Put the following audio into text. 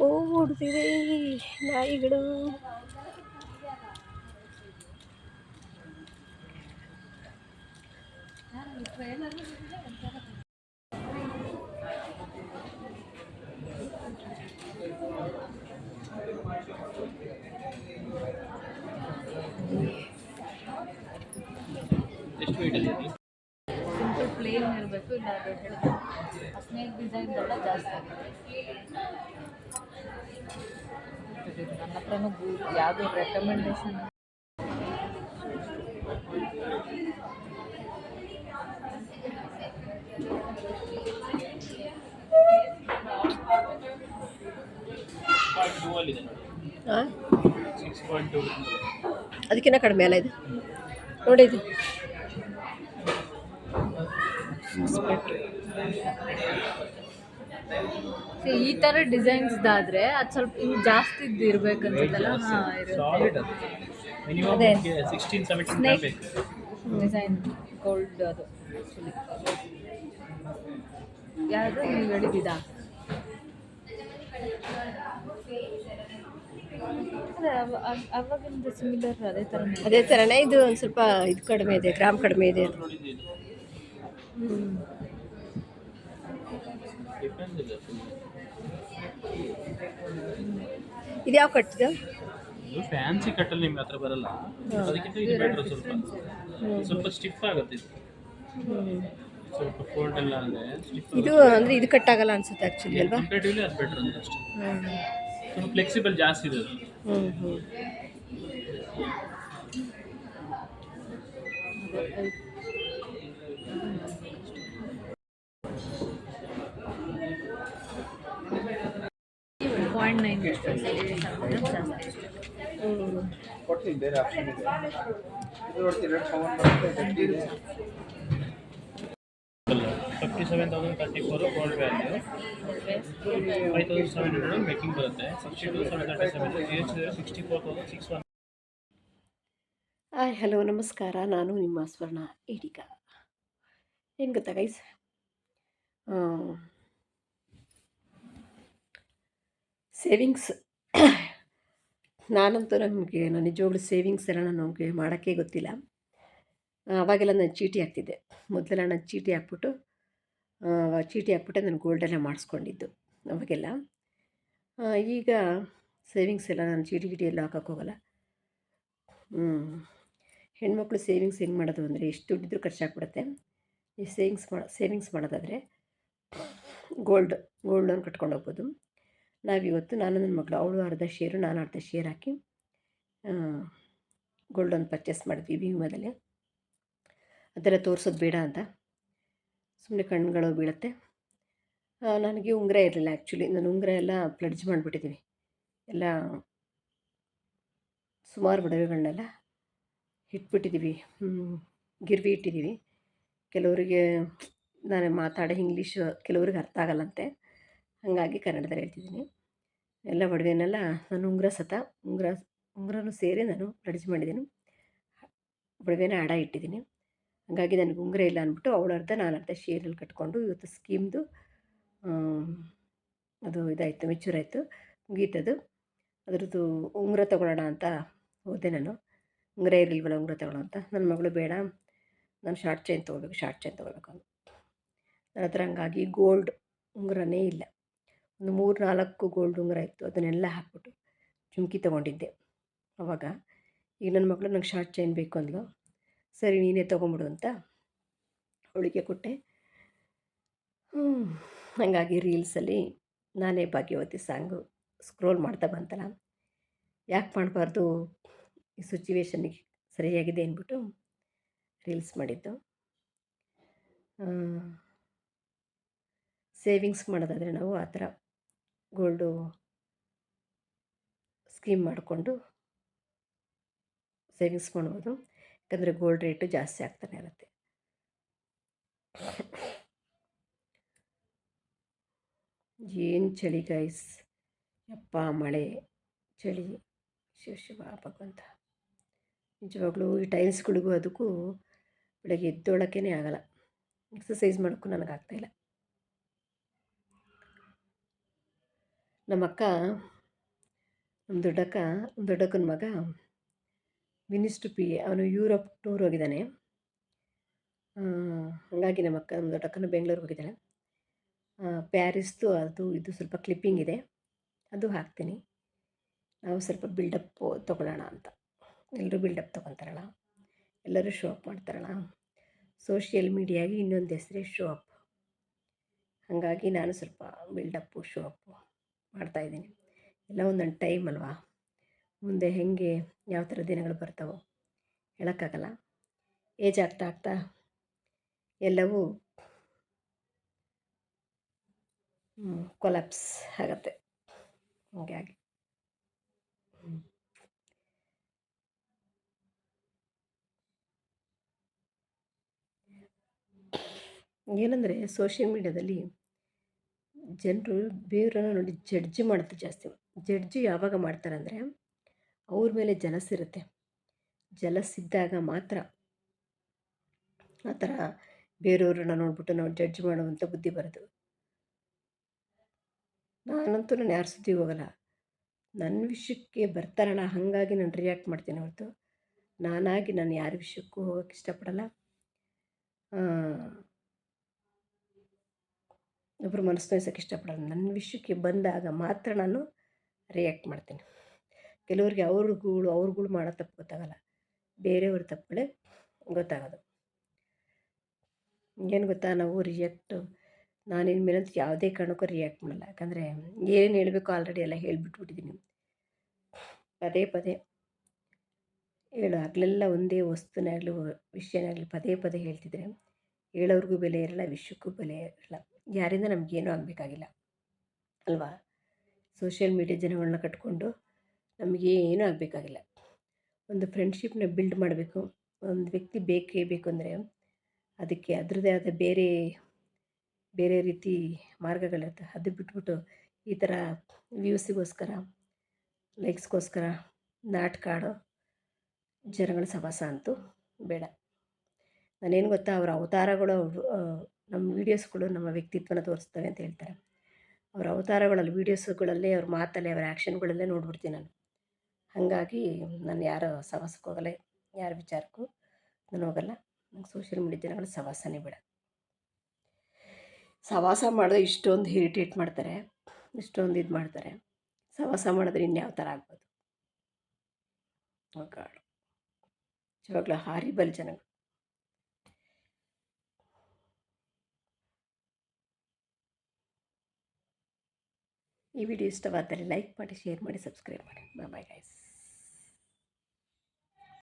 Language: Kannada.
ಓಡುತ್ತಿವೆ ನಾಯಿಗಳು. ಪ್ಲೇನ್ ಇರಬೇಕು ಇಲ್ಲ ಅದು ಹೇಳಿದ್ರೆ ಸ್ನೇಕ್ ಡಿಸೈನ್ ಎಲ್ಲ ಜಾಸ್ತಿ ಆಗುತ್ತೆ. ನನ್ನ ಹತ್ರನೂ ಯಾವುದೇ ರೆಕಮೆಂಡೇಶನ್ ಪಾಯಿಂಟ್ ಟೂ ಅಲ್ಲಿದೆ ನೋಡಿ ಹಾಂ ಸಿಕ್ಸ್ ಪಾಯಿಂಟ್ ಟೂ ಅದಕ್ಕಿಂತ ಕಡಿಮೆ ಅಲ್ಲ ಇದು ನೋಡಿ ಇದು ಈ ಥರ ಡಿಸೈನ್ಸ್ದಾದರೆ ಅದು ಸ್ವಲ್ಪ ಇನ್ನು ಜಾಸ್ತಿ ಇರ್ಬೇಕು ಅನ್ಸುತ್ತಲ್ಲ ಹಾಂ Snake. ಡಿಸೈನ್ ಗೋಲ್ಡ್ ಅದು. ಯಾವುದು ನೀವು ಅವ್- ಅವಾಗಿಂದ ಸಿಮಿಲರ್ ಅದೇ ಥರನೇ ಅದೇ ಥರನೇ ಇದು ಒಂದು ಸ್ವಲ್ಪ ಇದು ಕಡಿಮೆ ಇದೆ ಗ್ರಾಮ್ ಕಡಿಮೆ ಇದೆ. ಅದು ಹ್ಞೂ ಇದೆ ಯಾವ ಕಟ್ಟಿದ ಇದು ಫ್ಯಾನ್ಸಿ ಕಟ್ಟಲ್ಲಿ ನಿಮ್ಗೆ ಹತ್ರ ಬರಲ್ಲ. ಅದಕ್ಕಿಂತ ಇದು ಬೆಟ್ರ್ ಸ್ವಲ್ಪ. ಸ್ವಲ್ಪ ಸ್ಟಿಫ್ ಆಗುತ್ತೆ ಇದು. ಸ್ವಲ್ಪ ಫೋಲ್ಡ್ ಎಲ್ಲ ಅಂದರೆ ಸ್ಟಿಫ್ ಇದು ಅಂದ್ರೆ ಇದು ಕಟ್ ಆಗಲ್ಲ ಅನ್ಸುತ್ತೆ ಆ್ಯಕ್ಚುಲಿ ಅಲ್ವಾ? ಕಂಪೇಟಿವ್ಲಿ ಅದು ಬೆಟ್ರ್ ಅಂದ್ರೆ ಅಷ್ಟೇ. ಸ್ವಲ್ಪ ಫ್ಲೆಕ್ಸಿಬಲ್ ಜಾಸ್ತಿ ಇದೆ ಅದು. ಹ್ಞೂ ಹ್ಞೂ ಗಟ್ಟಿ ಇದೆ fifty seven thousand thirty four gold value five thousand seven hundred making ಬರುತ್ತೆ. Sixty two seven thirty seven G H sixty four thousand six one hi hello ನಮಸ್ಕಾರ. ನಾನು ನಿಮ್ಮ ಸ್ವರ್ಣ ಈಡಿಗ ಏನು ಗೊತ್ತಾ ಗೈಸ್ ಸೇವಿಂಗ್ಸ್ ನಾನಂತೂ ನನಗೆ ನಾನು ನಿಜವಾಗ್ಲೂ ಸೇವಿಂಗ್ಸ್ ಎಲ್ಲ ನನಗೆ ಮಾಡೋಕ್ಕೆ ಗೊತ್ತಿಲ್ಲ. ಆವಾಗೆಲ್ಲ ನಾನು ಚೀಟಿ ಹಾಕ್ತಿದ್ದೆ. ಮೊದಲೆಲ್ಲ ನಾನು ಚೀಟಿ ಹಾಕ್ಬಿಟ್ಟು ಚೀಟಿ ಹಾಕ್ಬಿಟ್ಟೆ ನಾನು ಗೋಲ್ಡೆಲ್ಲ ಮಾಡಿಸ್ಕೊಂಡಿದ್ದು ಅವಾಗೆಲ್ಲ. ಈಗ ಸೇವಿಂಗ್ಸ್ ಎಲ್ಲ ನಾನು ಚೀಟಿ ಗಿಟಿ ಎಲ್ಲ ಹಾಕೋಕ್ಕೋಗಲ್ಲ ಹೆಣ್ಮಕ್ಳು ಸೇವಿಂಗ್ಸ್ ಹೆಂಗೆ ಮಾಡೋದು ಅಂದರೆ ಎಷ್ಟು ದುಡ್ಡಿದ್ರು ಖರ್ಚಾಗ್ಬಿಡುತ್ತೆ. ಈ ಸೇವಿಂಗ್ಸ್ ಮಾಡೋ ಸೇವಿಂಗ್ಸ್ ಮಾಡೋದಾದರೆ ಗೋಲ್ಡ್ ಗೋಲ್ಡ್ ಲೋನ್ ಕಟ್ಕೊಂಡು ಹೋಗ್ಬೋದು. ನಾವಿವತ್ತು ನಾನು ನನ್ನ ಮಗಳು, ಅವಳು ಅರ್ಧ ಶೇರು, ನಾನು ಅರ್ಧ ಶೇರ್ ಹಾಕಿ ಗೋಲ್ಡ್ ಲೋನ್ ಪರ್ಚೇಸ್ ಮಾಡಿದ್ವಿ ವಿಮದಲ್ಲಿ ಅದೆಲ್ಲ ತೋರಿಸೋದು ಬೇಡ ಅಂತ. ಸುಮ್ಮನೆ ಕಣ್ಣುಗಳು ಬೀಳುತ್ತೆ. ನನಗೆ ಉಂಗುರ ಇರಲಿಲ್ಲ ಆ್ಯಕ್ಚುಲಿ ನಾನು ಉಂಗುರ ಎಲ್ಲ ಪ್ಲಡ್ಜ್ ಮಾಡಿಬಿಟ್ಟಿದ್ದೀವಿ ಎಲ್ಲ ಸುಮಾರು ಒಡವೆಗಳನ್ನೆಲ್ಲ ಇಟ್ಬಿಟ್ಟಿದ್ದೀವಿ ಗಿರ್ವಿ ಇಟ್ಟಿದ್ದೀವಿ ಕೆಲವರಿಗೆ ನಾನು ಮಾತಾಡೋ ಇಂಗ್ಲೀಷು ಕೆಲವ್ರಿಗೆ ಅರ್ಥ ಆಗಲ್ಲಂತೆ. ಹಾಗಾಗಿ ಕನ್ನಡದಲ್ಲಿ ಹೇಳ್ತಿದ್ದೀನಿ. ಎಲ್ಲ ಒಡವೆನೆಲ್ಲ ನಾನು ಉಂಗುರ ಸತ, ಉಂಗುರ, ಉಂಗುರನೂ ಸೇರಿ ನಾನು ಪ್ಲಡ್ಜ್ ಮಾಡಿದ್ದೀನಿ. ಒಡವೆನ ಅಡ ಇಟ್ಟಿದ್ದೀನಿ. ಹಾಗಾಗಿ ನನಗೆ ಉಂಗುರ ಇಲ್ಲ ಅಂದ್ಬಿಟ್ಟು ಅವಳು ಅರ್ಧ, ನಾನು ಅರ್ಧ ಶೇರಲ್ಲಿ ಕಟ್ಕೊಂಡು ಇವತ್ತು ಸ್ಕೀಮ್ದು ಅದು ಇದಾಯಿತು ಮೆಚೂರ್ ಆಯಿತು, ಮುಗೀತದು. ಅದರದ್ದು ಉಂಗುರ ತೊಗೊಳ್ಳೋಣ ಅಂತ ಹೋದೆ ನಾನು. ಉಂಗುರ ಇರಲಿಲ್ವಲ್ಲ, ಉಂಗುರ ತಗೊಳ್ಳೋ ಅಂತ. ನನ್ನ ಮಗಳು ಬೇಡ, ನಾನು ಶಾರ್ಟ್ ಚೈನ್ ತೊಗೋಬೇಕು ಶಾರ್ಟ್ ಚೈನ್ ತೊಗೋಬೇಕು ಅಂತ ನನ್ನ ಹತ್ರ ಹಂಗಾಗಿ ಗೋಲ್ಡ್ ಉಂಗುರನೇ ಇಲ್ಲ. ಒಂದು ಮೂರು ನಾಲ್ಕು ಗೋಲ್ಡ್ ಉಂಗುರ ಇತ್ತು. ಅದನ್ನೆಲ್ಲ ಹಾಕ್ಬಿಟ್ಟು ಜುಮ್ಕಿ ತೊಗೊಂಡಿದ್ದೆ. ಅವಾಗ, ಈಗ ನನ್ನ ಮಗಳು ನಂಗೆ ಶಾರ್ಟ್ ಚೈನ್ ಬೇಕು ಅಂದ್ಲು. ಸರಿ, ನೀನೇ ತೊಗೊಂಬಿಡು ಅಂತ ಅವಳಿಗೆ ಕೊಟ್ಟೆ. ಹಾಗಾಗಿ ರೀಲ್ಸಲ್ಲಿ ನಾನೇ ಭಾಗ್ಯವತಿ ಸಾಂಗು ಸ್ಕ್ರೋಲ್ ಮಾಡ್ತಾ ಬಂತಲ್ಲ. ಯಾಕೆ ಮಾಡಬಾರ್ದು? ಈ ಸಿಚುವೇಶನ್ನಿಗೆ ಸರಿಯಾಗಿದೆ ಅಂದ್ಬಿಟ್ಟು ರೀಲ್ಸ್ ಮಾಡಿದ್ದು. ಸೇವಿಂಗ್ಸ್ ಮಾಡೋದಾದರೆ ನಾವು ಆ ಥರ ಗೋಲ್ಡು ಸ್ಕೀಮ್ ಮಾಡಿಕೊಂಡು ಸೇವಿಂಗ್ಸ್ ಮಾಡ್ಬೋದು. ಯಾಕಂದರೆ ಗೋಲ್ಡ್ ರೇಟು ಜಾಸ್ತಿ ಆಗ್ತಾನೆ ಇರುತ್ತೆ. ಏನು ಚಳಿ ಗೈಸ್ ಯಪ್ಪ ಮಳೆ, ಚಳಿ. ಶಿವ ಶಿವ ಭಗವಂತ. ನಿಜವಾಗ್ಲೂ ಈ ಟೈಲ್ಸ್ಗಳಿಗೂ ಅದಕ್ಕೂ ಬೆಳಗ್ಗೆ ಎದ್ದೊಳಕ್ಕೇ ಆಗಲ್ಲ. ಎಕ್ಸಸೈಸ್ ಮಾಡೋಕ್ಕೂ ನನಗಾಗ್ತಾಯಿಲ್ಲ ನಮ್ಮ ಅಕ್ಕ ನಮ್ಮ ದೊಡ್ಡಕ್ಕ ದೊಡ್ಡಕ್ಕನ ಮಗ ಮಿನಿಸ್ಟ್ರು ಪಿ ಅವನು ಯೂರೋಪ್ ಟೂರ್ ಹೋಗಿದ್ದಾನೆ. ಹಾಗಾಗಿ ನಮ್ಮ ಅಕ್ಕ ನಮ್ಮ ದೊಡ್ಡಕ್ಕನ ಬೆಂಗಳೂರಿಗೆ ಹೋಗಿದ್ದಾಳೆ. ಪ್ಯಾರಿಸ್ದು ಅದು ಇದು ಸ್ವಲ್ಪ ಕ್ಲಿಪ್ಪಿಂಗ್ ಇದೆ. ಅದು ಹಾಕ್ತೀನಿ. ನಾವು ಸ್ವಲ್ಪ ಬಿಲ್ಡಪ್ ತೊಗೊಳ್ಳೋಣ ಅಂತ. ಎಲ್ಲರೂ ಬಿಲ್ಡಪ್ ತೊಗೊತಾರಲ್ಲ. ಎಲ್ಲರೂ ಶೋ ಅಪ್ ಮಾಡ್ತಾರಲ್ಲ. ಸೋಷಿಯಲ್ ಮೀಡಿಯಾಗೆ ಇನ್ನೊಂದು ಹೆಸರೇ ಶೋ ಅಪ್. ಹಾಗಾಗಿ ನಾನು ಸ್ವಲ್ಪ ಬಿಲ್ಡಪ್ಪು, ಶೋ ಅಪ್ಪು. ಮಾಡ್ತಾಯಿದ್ದೀನಿ ಎಲ್ಲ ಒಂದೊಂದು ಟೈಮ್ ಅಲ್ವಾ? ಮುಂದೆ ಹೇಗೆ, ಯಾವ ಥರ ದಿನಗಳು ಬರ್ತಾವೋ? ಹೇಳೋಕ್ಕಾಗಲ್ಲ. ಏಜ್ ಆಗ್ತಾ ಆಗ್ತಾ ಎಲ್ಲವೂ ಕೊಲಾಪ್ಸ್ ಆಗುತ್ತೆ. ಹಾಗಾಗಿ. ಏನಂದರೆ ಸೋಷಿಯಲ್ ಮೀಡ್ಯಾದಲ್ಲಿ ಜನರು ಬೇರೆಯವ್ರನ್ನ ನೋಡಿ ಜಡ್ಜ್ ಮಾಡೋದು ಜಾಸ್ತಿ. ಜಡ್ಜ್ ಯಾವಾಗ ಮಾಡ್ತಾರಂದರೆ ಅವ್ರ ಮೇಲೆ ಜಲಸಿರುತ್ತೆ ಜಲಸಿದ್ದಾಗ ಮಾತ್ರ ಆ ಥರ ಬೇರೆಯವ್ರನ್ನ ನೋಡ್ಬಿಟ್ಟು ನಾವು ಜಡ್ಜ್ ಮಾಡುವಂಥ ಬುದ್ಧಿ ಬರೋದು. ನಾನಂತೂ ನಾನು ಯಾರ ಸುದ್ದಿ ಹೋಗಲ್ಲ. ನನ್ನ ವಿಷಯಕ್ಕೆ ಬರ್ತಾರಲ್ಲ ಹಾಗಾಗಿ ನಾನು ರಿಯಾಕ್ಟ್ ಮಾಡ್ತೀನಿ ಹೊರತು. ನಾನಾಗಿ ನಾನು ಯಾರ ವಿಷಯಕ್ಕೂ ಹೋಗೋಕ್ಕೆ ಇಷ್ಟಪಡಲ್ಲ. ಒಬ್ಬರು ಮನಸ್ಸು ತೋರಿಸೋಕೆ ಇಷ್ಟಪಡಲ್ಲ. ನನ್ನ ವಿಷಯಕ್ಕೆ ಬಂದಾಗ ಮಾತ್ರ ನಾನು ರಿಯಾಕ್ಟ್ ಮಾಡ್ತೀನಿ. ಕೆಲವ್ರಿಗೆ ಅವ್ರುಗಳು ಅವ್ರುಗಳು ಮಾಡೋ ತಪ್ಪು ಗೊತ್ತಾಗಲ್ಲ. ಬೇರೆಯವ್ರ ತಪ್ಪುಗಳೇ ಗೊತ್ತಾಗೋದು. ಏನು ಗೊತ್ತಾ? ನಾವು ರಿಯಾಕ್ಟು ನಾನು ಇನ್ಮೇಲಂತೂ ಯಾವುದೇ ಕಾರಣಕ್ಕೂ ರಿಯಾಕ್ಟ್ ಮಾಡಲ್ಲ. ಯಾಕಂದರೆ ಏನು ಹೇಳಬೇಕು ಆಲ್ರೆಡಿ ಎಲ್ಲ ಹೇಳಿಬಿಟ್ಬಿಟ್ಟಿದ್ದೀನಿ ಪದೇ ಪದೇ ಹೇಳು. ಆಗಲೆಲ್ಲ ಒಂದೇ ವಸ್ತುನೇ ಆಗಲಿ, ವಿಷಯನೇ ಆಗಲಿ ಪದೇ ಪದೇ ಹೇಳ್ತಿದ್ರೆ ಹೇಳೋರಿಗೂ ಬೆಲೆ ಇರಲ್ಲ, ವಿಷಯಕ್ಕೂ ಬೆಲೆ ಇರಲ್ಲ. ಯಾರಿಂದ ನಮಗೇನೂ ಆಗಬೇಕಾಗಿಲ್ಲ. ಅಲ್ವಾ? ಸೋಷಿಯಲ್ ಮೀಡಿಯಾ ಜನಗಳನ್ನ ಕಟ್ಕೊಂಡು ನಮಗೇನೂ ಆಗಬೇಕಾಗಿಲ್ಲ. ಒಂದು ಫ್ರೆಂಡ್ಶಿಪ್ನ ಬಿಲ್ಡ್ ಮಾಡಬೇಕು. ಒಂದು ವ್ಯಕ್ತಿ ಬೇಕೇ ಬೇಕು ಅಂದರೆ ಅದಕ್ಕೆ ಅದರದ್ದೇ ಆದ ಬೇರೆ ಬೇರೆ ರೀತಿ ಮಾರ್ಗಗಳಿರುತ್ತೆ. ಅದು ಬಿಟ್ಬಿಟ್ಟು ಈ ಥರ ವ್ಯೂಸಿಗೋಸ್ಕರ, ಲೈಕ್ಸ್ಗೋಸ್ಕರ ನಾಟಕ ಆಡೋ ಜನಗಳ ಸವಾಸ ಅಂತೂ ಬೇಡ. ನಾನೇನು ಗೊತ್ತಾ, ಅವರ ಅವತಾರಗಳು ನಮ್ಮ ವೀಡಿಯೋಸ್ಗಳು ನಮ್ಮ ವ್ಯಕ್ತಿತ್ವನ ತೋರಿಸ್ತವೆ ಅಂತ ಹೇಳ್ತಾರೆ. ಅವರ ಅವತಾರಗಳಲ್ಲಿ, ವೀಡಿಯೋಸ್ಗಳಲ್ಲೇ ಅವ್ರ ಮಾತಲ್ಲೇ, ಅವರ ಆ್ಯಕ್ಷನ್ಗಳಲ್ಲೇ ನೋಡ್ಬಿಡ್ತೀನಿ ನಾನು. ಹಾಗಾಗಿ ನಾನು ಯಾರು ಸವಾಸಕ್ಕೆ ಹೋಗಲ್ಲ, ಯಾರ ವಿಚಾರಕ್ಕೂ ನಾನು ಹೋಗಲ್ಲ. ನಂಗೆ ಸೋಷಿಯಲ್ ಮೀಡಿಯಾ ಜನಗಳು ಸವಾಸನೇ ಬಿಡ. ಸವಾಸ ಮಾಡಿದ್ರೆ ಇಷ್ಟೊಂದು ಇರಿಟೇಟ್ ಮಾಡ್ತಾರೆ, ಇಷ್ಟೊಂದು ಇದು ಮಾಡ್ತಾರೆ. ಸವಾಸ ಮಾಡಿದ್ರೆ ಇನ್ಯಾವ ಥರ ಆಗ್ಬೋದು? ಗಾಡ್. ನಿಜವಾಗ್ಲೂ ಹಾರಿಬಲ್ ಜನಗಳು. ಈ ವಿಡಿಯೋ ಇಷ್ಟವಾದಲ್ಲಿ ಲೈಕ್ ಮಾಡಿ ಶೇರ್ ಮಾಡಿ ಸಬ್ಸ್ಕ್ರೈಬ್ ಮಾಡಿ. Bye guys